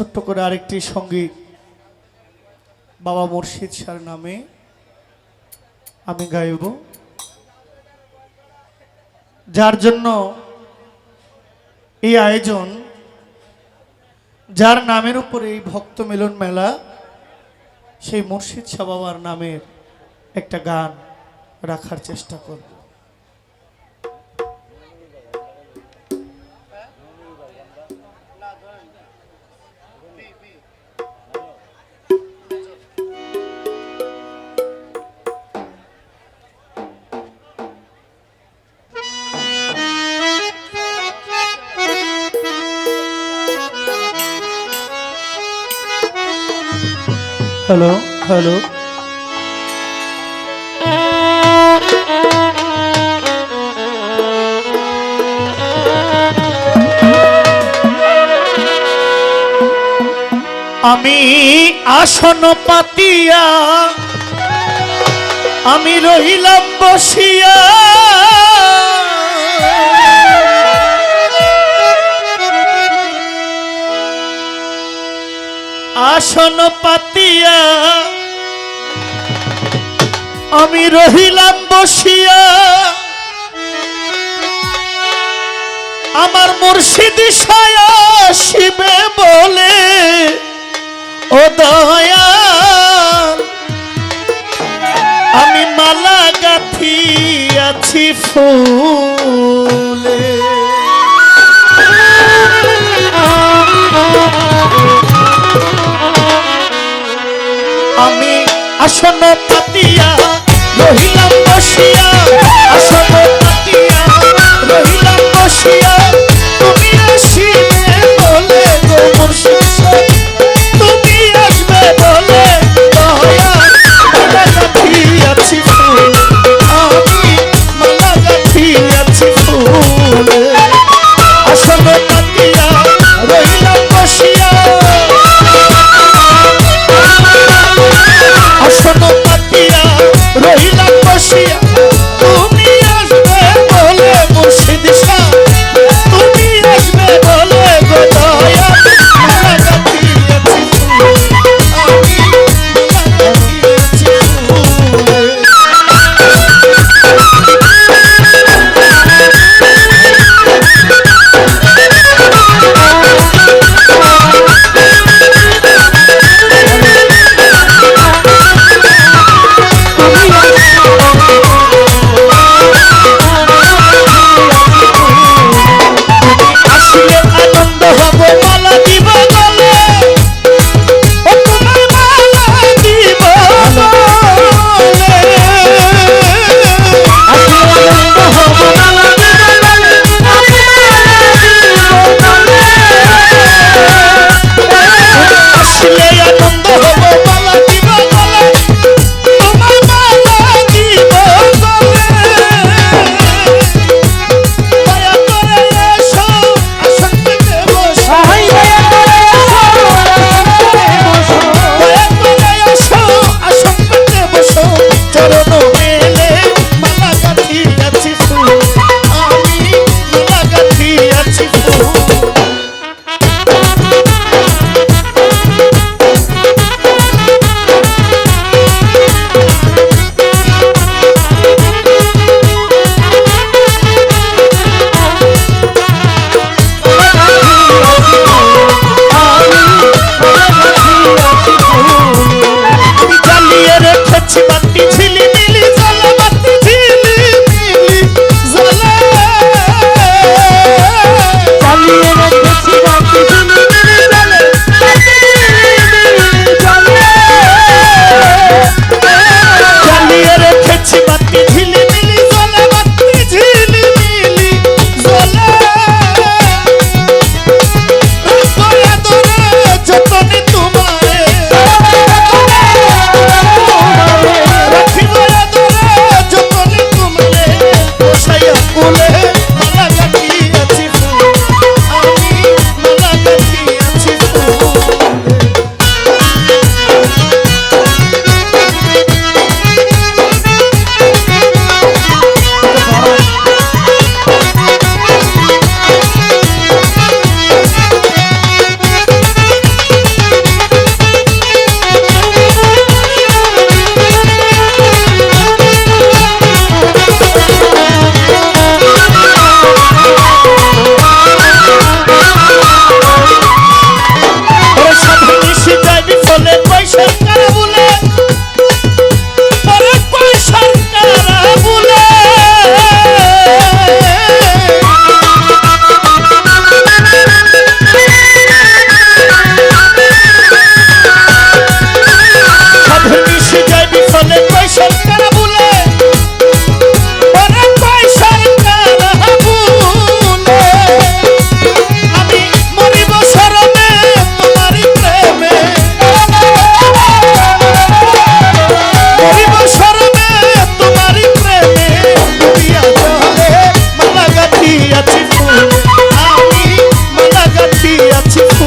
ছোট্ট করে আরেকটি সংগীত বাবা মুর্শিদ স্যার নামে আমি গাইব। যার জন্য এই আয়োজন, যার নামের উপরে এই ভক্ত মিলন মেলা, সেই মুর্শিদ শাহ বাবার নামের একটা গান রাখার চেষ্টা করব। Hello hello. আমি আসন পাতিয়া আমি রহিলাম বসিয়া। আসন পাতিয়া। আমি রহিলাম বসিয়া। আমার মুর্শিদ সায়া শিবে বলে, ও দয়া আমি মালা গাথি আছি ফুলে। আসন পাতিয়া রহিলাম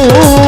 Oh